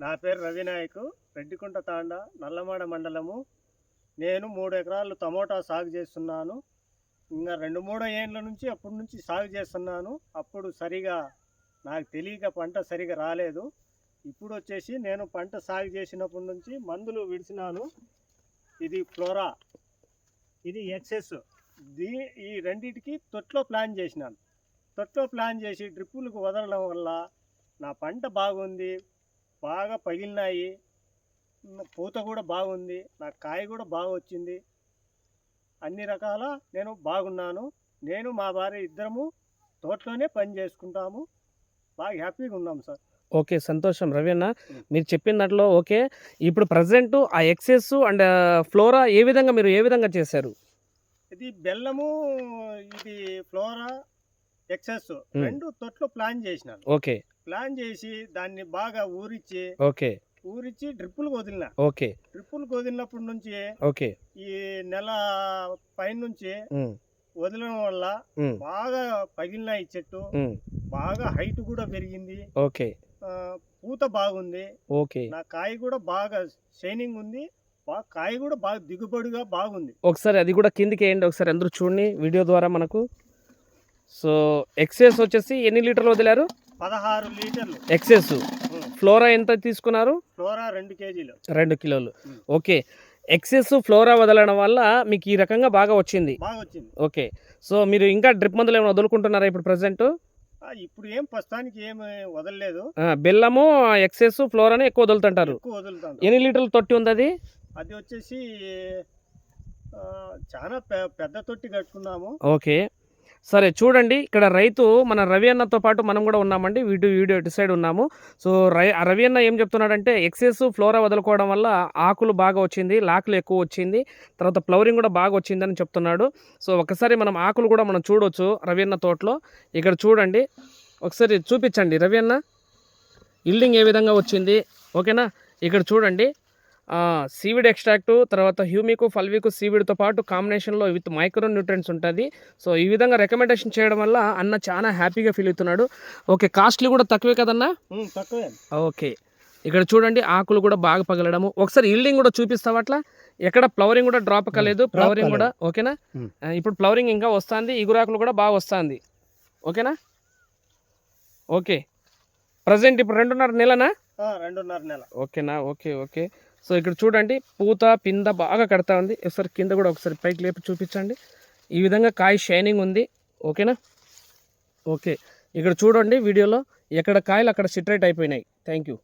నా పేరు రవినాయక్ రెడ్డికుంట తాండ నల్లమాడ మండలము. నేను మూడు ఎకరాలు టమోటా సాగు చేస్తున్నాను. ఇంకా రెండు మూడో ఏండ్ల నుంచి అప్పటి నుంచి సాగు చేస్తున్నాను. అప్పుడు సరిగా నాకు తెలియక పంట సరిగా రాలేదు. ఇప్పుడు వచ్చేసి నేను పంట సాగు చేసినప్పటి నుంచి మందులు విడిచినాను. ఇది ఫ్లోరా. ఇది ఎక్సెస్. దీ ఈ రెండిటికి తొట్లో ప్లాన్ చేసినాను. తొట్లో ప్లాన్ చేసి డ్రిప్పులకు వదలడం వల్ల నా పంట బాగుంది. బాగా పగిలినాయి. పూత కూడా బాగుంది. నా కాయ కూడా బాగా వచ్చింది. అన్ని రకాల నేను బాగున్నాను. నేను మా భార్య ఇద్దరము తోటలోనే పని చేసుకుంటాము. బాగా హ్యాపీగా ఉన్నాం సార్. ఓకే సంతోషం. రవి అన్న మీరు చెప్పిన దాంట్లో ఓకే. ఇప్పుడు ప్రజెంట్ ఆ ఎక్సెస్ అండ్ ఫ్లోరా ఏ విధంగా మీరు ఏ విధంగా చేశారు? ఇది బెల్లము ఇది ఫ్లోరా ఎక్సెస్ రెండు తొట్లో ప్లాన్ చేసినాను. ఓకే. ప్లాన్ చేసి దాన్ని బాగా ఊరిచ్చి ఓకే. ఊరిచ్చి డ్రిప్పులకు వదిలిన ఓకే. డ్రిప్పులకు వదిలినప్పటి నుంచి ఓకే. ఈ నెల పైన నుంచి వదలడం వల్ల బాగా పగిలినాయి చెట్టు బాగా హైట్ కూడా పెరిగింది. ఓకే. పూత బాగుంది. ఓకే. నా కాయ కూడా బాగా షైనింగ్ ఉంది. కాయ కూడా బాగా దిగుబడిగా బాగుంది. ఒకసారి అది కూడా కిందికి వేయండి. ఒకసారి అందరూ చూడండి. వీడియో ద్వారా మనకు సో ఎక్సెస్ వచ్చేసి ఎన్ని లీటర్లు వదిలారు? పదహారు లీటర్లు. ఎక్సెస్. ఫ్లోరా ఎంత తీసుకున్నారు? ఫ్లోరా రెండు కేజీలు. రెండు కిలోలు. ఓకే. ఎక్సెస్ ఫ్లోరా వదలడం వల్ల మీకు ఈ రకంగా బాగా వచ్చింది. బాగా వచ్చింది. ఓకే. సో మీరు ఇంకా డ్రిప్ మందులు ఏమైనా వదులుకుంటున్నారా ఇప్పుడు ప్రజెంట్ ఇప్పుడు ఏం ప్రస్తుతానికి ఏం వదలలేదు. బెల్లము ఎక్సెస్ ఫ్లోరాని ఎక్కువ వదులుతుంటారు. ఎక్కువ వదులుతాను ఎన్ని లీటర్ల తొట్టి ఉంది అది? అది వచ్చేసి చాలా పెద్ద తొట్టి కట్టుకున్నాము. ఓకే. సరే చూడండి. ఇక్కడ రైతు మన రవి అన్నతో పాటు మనం కూడా ఉన్నామండి. వీడియో వీడియో ఇటు సైడ్ ఉన్నాము. సో రై రవి అన్న ఏం చెప్తున్నాడంటే ఎక్సెస్ ఫ్లోరా వదులుకోవడం వల్ల ఆకులు బాగా వచ్చింది లాకులు ఎక్కువ వచ్చింది తర్వాత ఫ్లవరింగ్ కూడా బాగా వచ్చిందని చెప్తున్నాడు. సో ఒకసారి మనం ఆకులు కూడా మనం చూడొచ్చు రవి అన్న తోటలో. ఇక్కడ చూడండి. ఒకసారి చూపించండి రవి అన్న. ఇల్డింగ్ ఏ విధంగా వచ్చింది? ఓకేనా? ఇక్కడ చూడండి. సీవిడ్ ఎక్స్ట్రాక్ట్ తర్వాత హ్యూమికు ఫల్వికు సీవిడ్తో పాటు కాంబినేషన్లో విత్ మైక్రో న్యూట్రియన్స్ ఉంటుంది. సో ఈ విధంగా రికమెండేషన్ చేయడం వల్ల అన్న చాలా హ్యాపీగా ఫీల్ అవుతున్నాడు. ఓకే కాస్ట్లీ కూడా తక్కువే కదన్నా? తక్కువే. ఓకే ఇక్కడ చూడండి ఆకులు కూడా బాగా పగలడము. ఒకసారి ఇల్డింగ్ కూడా చూపిస్తావా అట్లా? ఎక్కడ ఫ్లవరింగ్ కూడా డ్రాప్ కాలేదు ఫ్లవరింగ్ కూడా. ఓకేనా? ఇప్పుడు ఫ్లవరింగ్ ఇంకా వస్తుంది ఇగురాకులు కూడా బాగా వస్తుంది. ఓకేనా? ఓకే. ప్రజెంట్ ఇప్పుడు రెండున్నర నెలనా? రెండున్నర నెల. ఓకేనా? Okay okay. సో ఇక్కడ చూడండి పూత పింద బాగా కడతా ఉంది. ఒకసారి కింద కూడా ఒకసారి పైకి లేపి చూపించండి. ఈ విధంగా కాయ షైనింగ్ ఉంది. ఓకేనా? ఓకే. ఇక్కడ చూడండి వీడియోలో ఎక్కడ కాయలు అక్కడ సిట్రేట్ అయిపోయినాయి. Thank you.